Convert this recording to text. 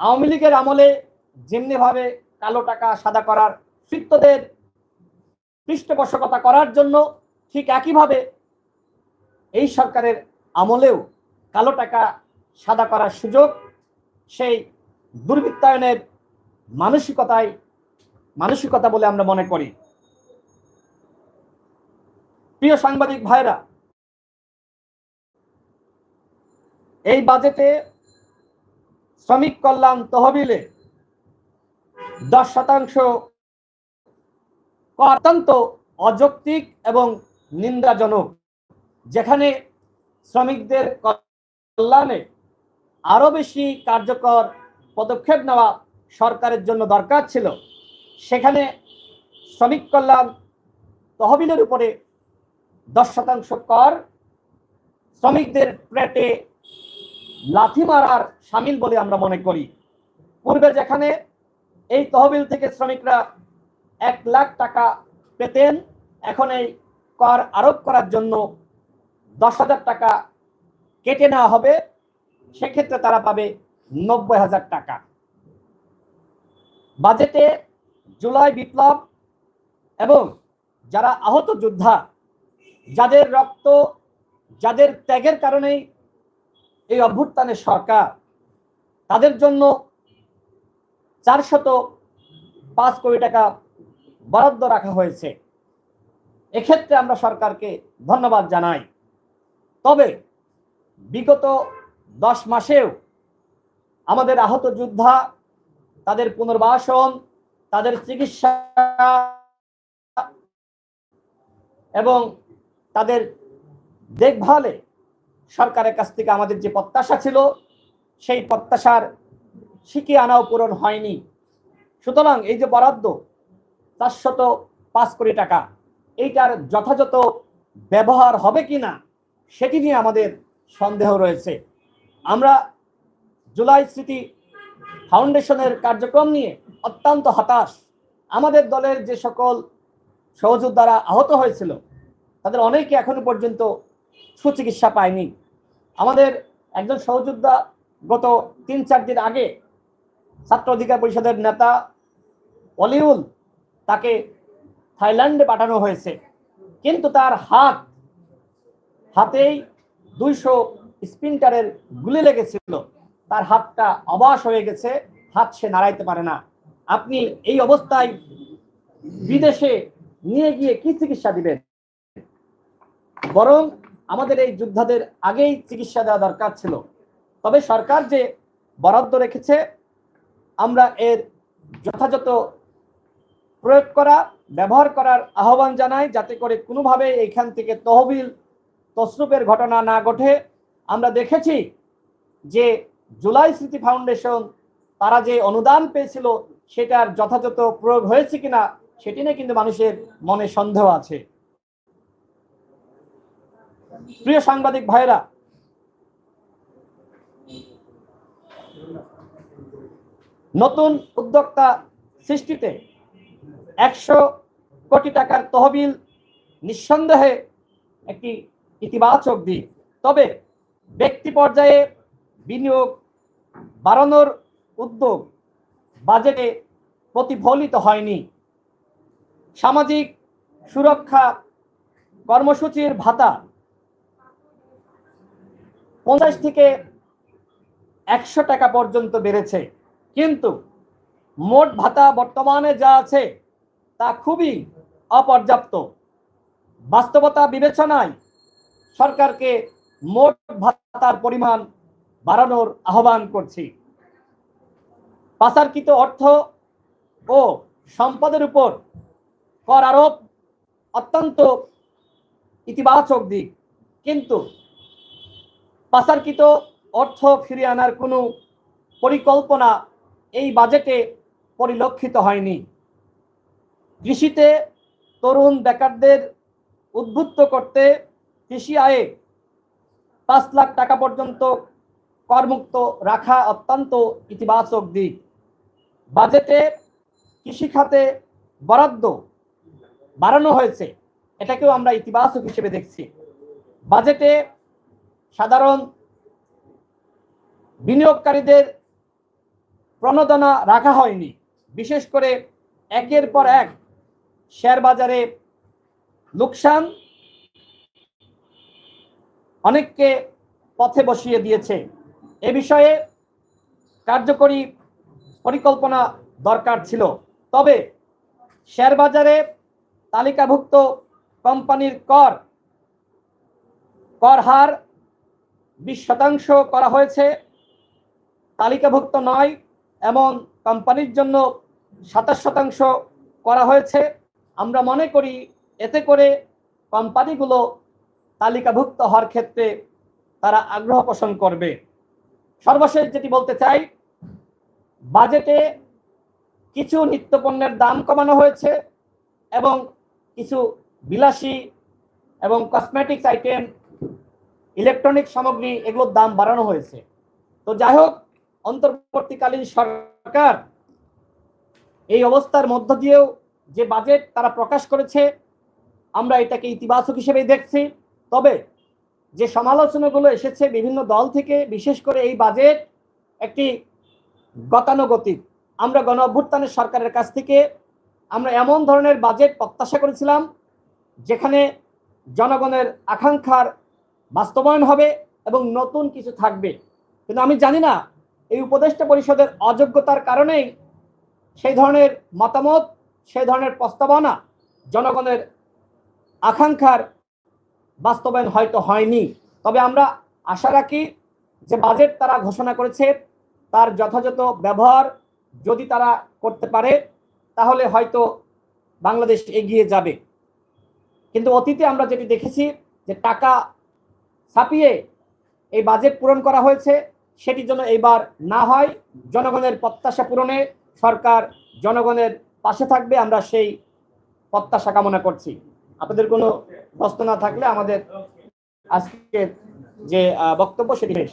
আওয়ামী লীগের আমলে যেমনিভাবে কালো টাকা সাদা করার কৃত্যদের পৃষ্ঠপোষকতা করার জন্য ঠিক একইভাবে এই সরকারের আমলেও কালো টাকা সাদা করার সুযোগ, সেই দুর্বৃত্তায়নের মানসিকতায় মানসিকতা বলে আমরা মনে করি। প্রিয় সাংবাদিক ভাইরা, এই বাজেটে শ্রমিক কল্যাণ তহবিলে দশ শতাংশ অত্যন্ত অযৌক্তিক এবং নিন্দাজনক। যেখানে শ্রমিকদের কল্যাণে আরও বেশি কার্যকর পদক্ষেপ নেওয়া সরকারের জন্য দরকার ছিল, সেখানে শ্রমিক কল্যাণ তহবিলের উপরে দশ শতাংশ কর শ্রমিকদের পেটে লাথি মারার সামিল বলে আমরা মনে করি। পূর্বে যেখানে এই তহবিল থেকে শ্রমিকরা এক লাখ টাকা পেতেন, এখন এই কর আরোপ করার জন্য দশ হাজার টাকা কেটে নেওয়া হবে, সেক্ষেত্রে তারা পাবে নব্বই হাজার টাকা। বাজেটে জুলাই বিপ্লব এবং যারা আহত যোদ্ধা, যাদের রক্ত, যাদের ত্যাগের কারণেই এই অভ্যুত্থানের সরকার, তাদের জন্য চারশত পাঁচ কোটি টাকা বরাদ্দ রাখা হয়েছে। এক্ষেত্রে আমরা সরকারকে ধন্যবাদ জানাই। তবে বিগত দশ মাসেও আমাদের আহত যোদ্ধা, তাদের পুনর্বাসন, তাদের চিকিৎসা এবং তাদের দেখভালে সরকারের কাছ থেকে আমাদের যে প্রত্যাশা ছিল, সেই প্রত্যাশার শিখে আনাও পূরণ হয়নি। সুতরাং এই যে বরাদ্দ, চারশত পাঁচ কোটি টাকা, এইটার যথাযথ ব্যবহার হবে কি না, সেটি নিয়ে আমাদের সন্দেহ রয়েছে। আমরা জুলাই স্মৃতি ফাউন্ডেশনের কার্যক্রম নিয়ে অত্যন্ত হতাশ। আমাদের দলের যে সকল সহযোদ্ধারা আহত হয়েছিল, তাদের অনেকে এখনও পর্যন্ত সুচিকিৎসা পায়নি। আমাদের একজন সহযোদ্ধা গত তিন চার দিন আগে ছাত্র অধিকার পরিষদের নেতা অলিউল তাকে থাইল্যান্ডে পাঠানো হয়েছে। কিন্তু তার হাত, হাতেই দুইশো স্পিন্টারের গুলি লেগেছিল। তার হাতটা অবাস হয়ে গেছে, হাত সে নাড়াইতে পারে না। আপনি এই অবস্থায় বিদেশে নিয়ে গিয়ে কি চিকিৎসা দিবেন? বরং আমাদের এই যোদ্ধাদের আগেই চিকিৎসা দেওয়া দরকার ছিল। তবে সরকার যে বরাদ্দ রেখেছে, আমরা এর যথাযথ প্রয়োগ করা, ব্যবহার করার আহ্বান জানাই, যাতে করে কোনোভাবে এইখান থেকে তহবিল তসরুপের ঘটনা না ঘটে। আমরা দেখেছি যে জুলাই স্মৃতি ফাউন্ডেশন তারা যে অনুদান পেয়েছিল, সেটার যথাযথ প্রয়োগ হয়েছে কিনা, সেটি নিয়ে কিন্তু মানুষের মনে সন্দেহ আছে। প্রিয় সাংবাদিক ভাইরা নতুন উদ্যোক্তা সৃষ্টিতে একশো কোটি টাকার তহবিল নিঃসন্দেহে একটি ইতিবাচক দিক। তবে ব্যক্তি পর্যায়ে বিনিয়োগ বাড়ানোর উদ্যোগ বাজেটে প্রতিফলিত হয়নি। সামাজিক সুরক্ষা কর্মসূচির ভাতা পঞ্চাশ থেকে একশো টাকা পর্যন্ত বেড়েছে। কিন্তু মোট ভাতা বর্তমানে যা আছে তা খুবই অপর্যাপ্ত। বাস্তবতা বিবেচনায় সরকারকে মোট ভাতার পরিমাণ বাড়ানোর আহ্বান করছি। পাচারকৃত অর্থ ও সম্পদের উপর কর আরোপ অত্যন্ত ইতিবাচক দিক। কিন্তু পাচারকৃত অর্থ ফিরিয়ে আনার কোনো পরিকল্পনা এই বাজেটে পরিলক্ষিত হয়নি। কৃষিতে তরুণ বেকারদের উদ্বুদ্ধ করতে কৃষি আয়ে পাঁচ লাখ টাকা পর্যন্ত করমুক্ত রাখা অত্যন্ত ইতিবাচক দিক। বাজেটে কৃষি খাতে বরাদ্দ বাড়ানো হয়েছে, এটাকেও আমরা ইতিবাচক হিসেবে দেখছি। বাজেটে সাধারণ বিনিয়োগকারীদের প্রণোদনা রাখা হয়নি। বিশেষ করে একের পর এক শেয়ার বাজারে লোকসান অনেককে পথে বসিয়ে দিয়েছে। এ বিষয়ে কার্যকরী পরিকল্পনা দরকার ছিল। তবে শেয়ার বাজারে তালিকাভুক্ত কোম্পানির কর কর হার বিশ শতাংশ করা হয়েছে। তালিকাভুক্ত নয়, এমন কোম্পানির জন্য সাতাশ শতাংশ করা হয়েছে। আমরা মনে করি এতে করে কোম্পানিগুলো তালিকাভুক্ত হওয়ার ক্ষেত্রে তারা আগ্রহ পোষণ করবে। সর্বশেষ যেটি বলতে চাই, বাজেটে কিছু নিত্যপণ্যের দাম কমানো হয়েছে এবং কিছু বিলাসী এবং কসমেটিক্স আইটেম ইলেকট্রনিক সামগ্রী এগুলোর দাম বাড়ানো হয়েছে। তো যাই হোক, অন্তর্বর্তীকালীন সরকার এই অবস্থার মধ্য দিয়েও যে বাজেট তারা প্রকাশ করেছে, আমরা এটাকে ইতিবাচক হিসেবেই দেখছি। তবে যে সমালোচনাগুলো এসেছে বিভিন্ন দল থেকে, বিশেষ করে এই বাজেট একটি গতানুগতিক। আমরা গণ অভ্যুত্থানের সরকারের কাছ থেকে আমরা এমন ধরনের বাজেট প্রত্যাশা করেছিলাম, যেখানে জনগণের আকাঙ্ক্ষার বাস্তবায়ন হবে এবং নতুন কিছু থাকবে। কিন্তু আমি জানি না, এই উপদেষ্টা পরিষদের অযোগ্যতার কারণেই সেই ধরনের মতামত, সেই ধরনের প্রস্তাবনা জনগণের আকাঙ্ক্ষার বাস্তবায়ন হয়তো হয়নি। তবে আমরা আশা রাখি যে বাজেট তারা ঘোষণা করেছে, তার যথাযথ ব্যবহার যদি তারা করতে পারে, তাহলে হয়তো বাংলাদেশ এগিয়ে যাবে। কিন্তু অতীতে আমরা যেটি দেখেছি যে টাকা ছাপিয়ে এই বাজেট পূরণ করা হয়েছে সেটি যেন এইবার না হয়, জনগণের প্রত্যাশা পূরণে সরকার জনগণের পাশে থাকবে, আমরা সেই প্রত্যাশা কামনা করছি। আপনাদের কোনো প্রশ্ন না থাকলে আমাদের আজকের যে বক্তব্য সেটি শেষ।